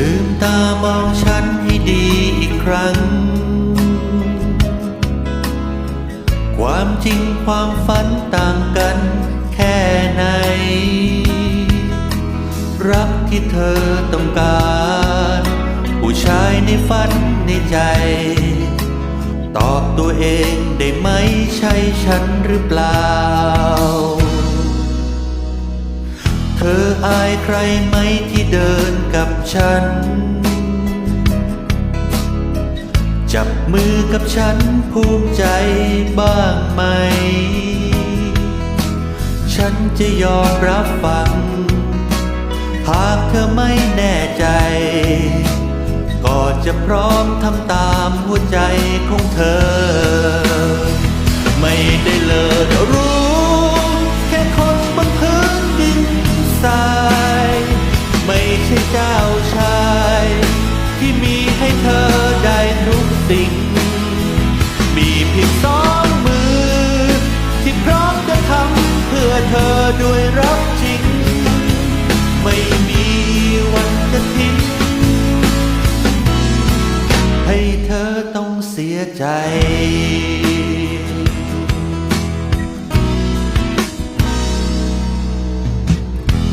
ลืมตามองฉันให้ดีอีกครั้ง ความจริงความฝันต่างกันแค่ไหน รักที่เธอต้องการ ผู้ชายในฝันในใจ ตอบตัวเองได้ไหมใช่ฉันหรือเปล่า อายใครไหมที่เดินกับฉัน จับมือกับฉันภูมิใจบ้างไหม ฉันจะยอมรับฟัง หากเธอไม่แน่ใจ ก็จะพร้อมทำตามหัวใจของเธอะทิ้งให้เธอต้องเสียใจ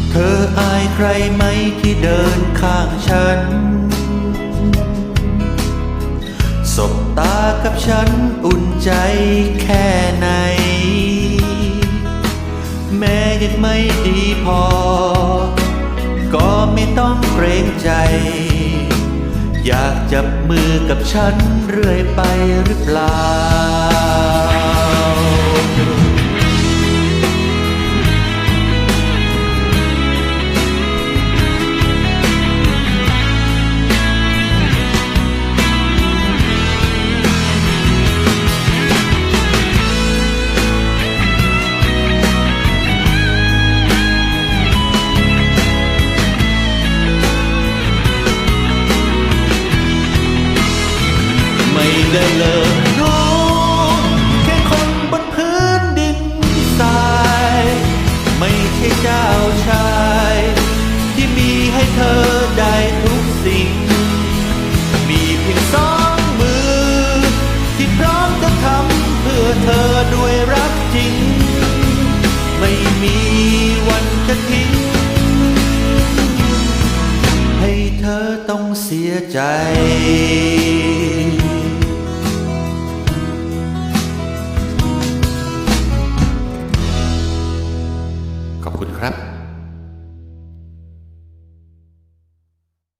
เธออายใครไหมที่เดินข้างฉัน สบตากับฉันอุ่นใจแค่ไหน แม้ยังไม่ดีพอ ใจ อยากจับมือกับฉันเรื่อยไปหรือเปล่า เธอด้วยรักจริง ไม่มีวันจะทิ้ง ให้เธอต้องเสียใจขอบคุณครับ